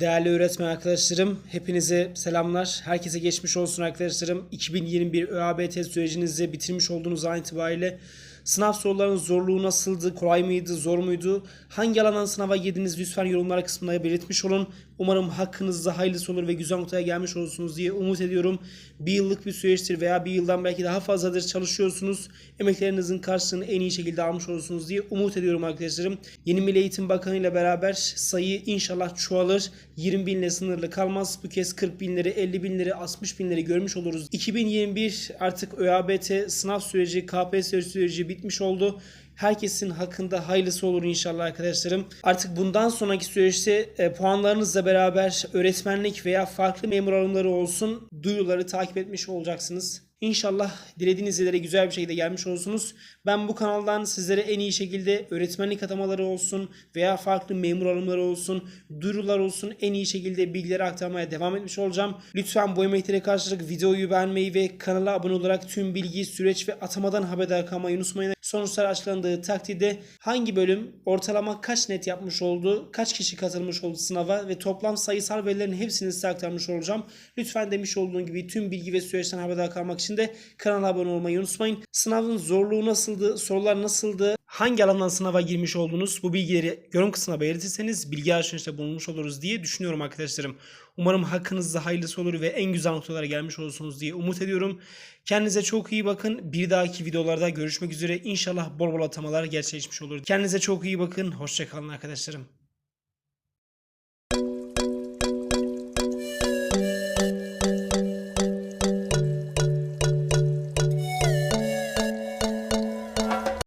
Değerli öğretmen arkadaşlarım, hepinize selamlar. Herkese geçmiş olsun arkadaşlarım. 2021 ÖABT sürecinizi bitirmiş olduğunuz an itibariyle sınav sorularının zorluğu nasıldı, kolay mıydı, zor muydu? Hangi alandan sınava girdiniz lütfen yorumlar kısmında belirtmiş olun. Umarım hakkınızda hayırlısı olur ve güzel noktaya gelmiş olursunuz diye umut ediyorum. Bir yıllık bir süreçtir veya bir yıldan belki daha fazladır çalışıyorsunuz. Emeklerinizin karşılığını en iyi şekilde almış olursunuz diye umut ediyorum arkadaşlarım. Yeni Milli Eğitim Bakanı ile beraber sayı inşallah çoğalır. 20 binle sınırlı kalmaz. Bu kez 40 binleri, 50 binleri, 60 binleri görmüş oluruz. 2021 artık ÖABT sınav süreci, KPSS süreci bitmiş oldu. Herkesin hakkında hayırlısı olur inşallah arkadaşlarım. Artık bundan sonraki süreçte e, puanlarınızla beraber öğretmenlik veya farklı memur alımları olsun duyuruları takip etmiş olacaksınız. İnşallah dilediğiniz yerlere güzel bir şekilde gelmiş olursunuz. Ben bu kanaldan sizlere en iyi şekilde öğretmenlik atamaları olsun veya farklı memur alımları olsun, duyurular olsun en iyi şekilde bilgileri aktarmaya devam etmiş olacağım. Lütfen bu emeklere karşılık videoyu beğenmeyi ve kanala abone olarak tüm bilgi, süreç ve atamadan haberdar kalmayı unutmayın. Sonuçlar açıklandığı takdirde hangi bölüm ortalama kaç net yapmış oldu, kaç kişi katılmış oldu sınava ve toplam sayısal verilerin hepsini size aktarmış olacağım. Lütfen demiş olduğum gibi tüm bilgi ve süreçten haberdar kalmak için de kanala abone olmayı unutmayın. Sınavın zorluğu nasıldı, sorular nasıldı, hangi alandan sınava girmiş oldunuz bu bilgileri yorum kısmına belirtirseniz bilgi alışverişte bulunmuş oluruz diye düşünüyorum arkadaşlarım. Umarım hakkınızda hayırlısı olur ve en güzel noktalara gelmiş olursunuz diye umut ediyorum. Kendinize çok iyi bakın. Bir dahaki videolarda görüşmek üzere. İnşallah bol bol atamalar gerçekleşmiş olur. Kendinize çok iyi bakın. Hoşçakalın arkadaşlarım.